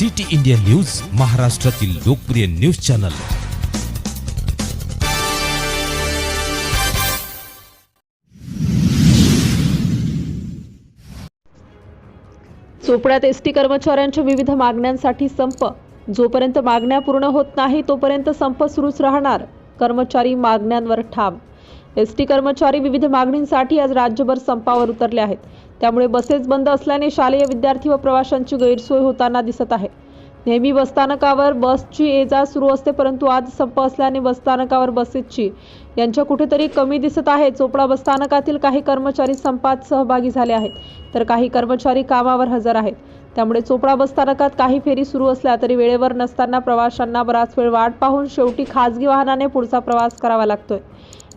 City India news महाराष्ट्रातील लोकप्रिय news channel. चोपड्यात ST कर्मचाऱ्यांच्या विविध मागण्यांसाठी संप. जोपर्यंत मागण्या पूर्ण होत नाही तोपर्यंत संप सुरूच राहणार. कर्मचारी मागण्यांवर ठाम. एसटी कर्मचारी विविध मागणींसाठी आज राज्यभर संपावर उतरले आहेत. त्यामुळे बसेस बंद असल्याने शालेय विद्यार्थी व प्रवाशांची गैरसोय होताना दिसत आहे. नेहमी बसस्थानकावर बसची ये जा सुरू असते परंतु आज संप असल्याने बसस्थानकावर बसेसची यांच्या कुठेतरी कमी दिसत आहे. चोपडा बसस्थानकातील काही कर्मचारी संपात सहभागी झाले आहेत तर काही कर्मचारी कामावर हजर आहेत. त्यामुळे चोपडा बसस्थानकात काही फेरी सुरू असल्या तरी वेळेवर नसताना प्रवाशांना बराच वेळ वाट पाहून शेवटी खासगी वाहनाने पुढचा प्रवास करावा लागतोय.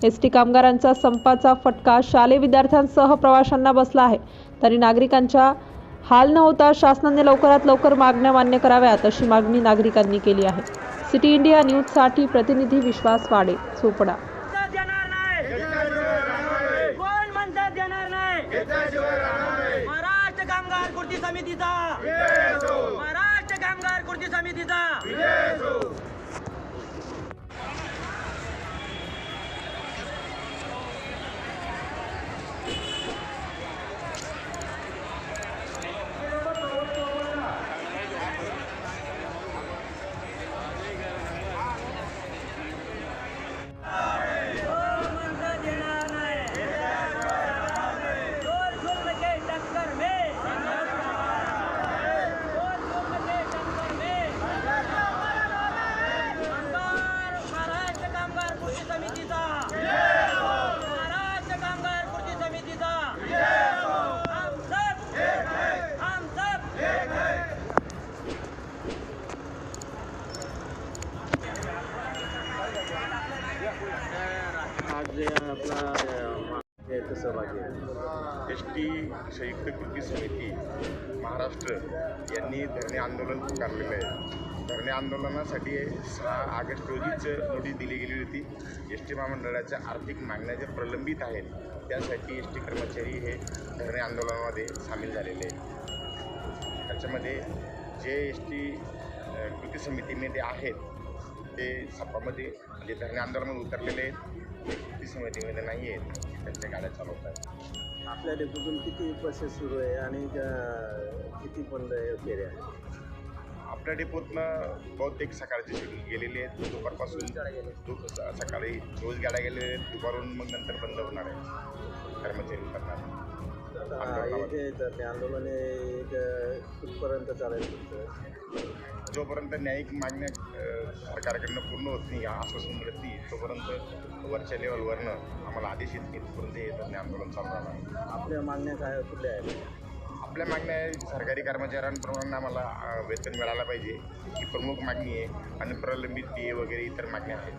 एस टी कामगारांचा संपाचा फटका शालेय विद्यार्थ्यांसह प्रवाशांना बसला आहे. तरी नागरिकांच्या हाल न होता शासनाने लवकरात लवकर मागण्या मान्य कराव्यात अशी मागणी नागरिकांनी केली आहे. सिटी इंडिया न्यूजसाठी प्रतिनिधी विश्वास वाडे चोपडा. महाराष्ट्र कामगार कृती समितीचा महाराष्ट्र कामगार कृती समितीचा कोण म्हणतात देणार नाही दोन शुल्क के टक्कर में दोन शुल्क के टक्कर में कामगार महाराष्ट्र कामगार कृती समितीचा महाराष्ट्र कामगार कृती समितीचा हम सब हम सब आज जे आपला अ, याचं सहभागी आहे. एस टी संयुक्त कृती समिती महाराष्ट्र यांनी धरणे आंदोलन पुकारलेलं आहे. धरणे आंदोलनासाठी सहा ऑगस्ट रोजीच नोटीस दिली गेली होती. एस टी महामंडळाच्या आर्थिक मागण्या ज्या प्रलंबित आहेत त्यासाठी एस टी कर्मचारी हे धरणे आंदोलनामध्ये सामील झालेले आहेत. त्याच्यामध्ये जे एस टी कृती समितीमध्ये आहेत ते सपामध्ये म्हणजे धरणे आंदोलनामध्ये उतरलेले आहेत. ते समितीमध्ये नाही आहेत. त्यांच्या गाड्या चालवत आहेत. आपल्या डेपोतून किती बसेस सुरू आहे आणि किती बंद आहे फेऱ्या आपल्या डेपोतनं बहुतेक सकाळचे शेड्यूल गेलेले आहेत. दुपारपासून दु सकाळी रोज गाड्या गेलेल्या आहेत. दुपारून मग नंतर बंद होणार आहे. कर्मचारी उतरणार. हे जे आंदोलन हे एक कुठपर्यंत जोपर्यंत न्यायिक मागण्या सरकारकडनं पूर्ण होत नाही आश्वासन मिळत नाही तोपर्यंत वरच्या लेवलवरनं आम्हाला आदेश येत नाही तोपर्यंत हे धरणे आंदोलन चालू राहणार. आपल्या मागण्या काय कुठल्या आहेत? आपल्या मागण्या आहे, सरकारी कर्मचाऱ्यांप्रमाणे आम्हाला वेतन मिळायला पाहिजे ही प्रमुख मागणी आहे आणि प्रलंबित पी वगैरे इतर मागण्या आहेत.